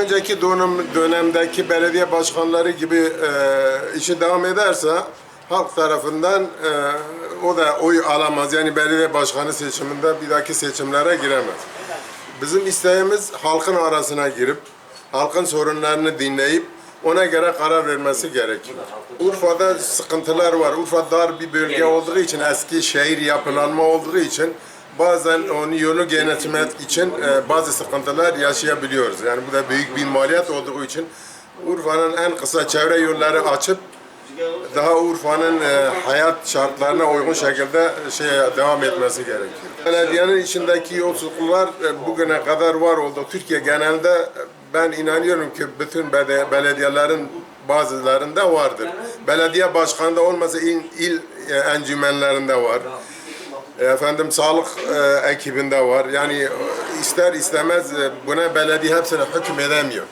önceki dönem, dönemdeki belediye başkanları gibi e, işi devam ederse halk tarafından e, o da oy alamaz. Yani belediye başkanı seçiminde bir dahaki seçimlere giremez. Bizim isteğimiz halkın arasına girip halkın sorunlarını dinleyip ona göre karar vermesi gerekiyor. Urfa'da sıkıntılar var. Urfa dar bir bölge olduğu için, eski şehir yapılanma olduğu için bazen onu yolu genetmek için e, bazı sıkıntılar yaşayabiliyoruz. Yani bu da büyük bir maliyet olduğu için Urfa'nın en kısa çevre yolları açıp daha Urfa'nın e, hayat şartlarına uygun şekilde şeye devam etmesi gerekiyor. Belediyenin içindeki yolsuzluklar e, bugüne kadar var oldu. Türkiye genelde e, ben inanıyorum ki bütün belediyelerin bazılarında vardır. Belediye başkanında olmasa il, il e, encümenlerinde var. Efendim sağlık e, ekibinde var. Yani ister istemez e, buna belediye hepsine hüküm edemiyor.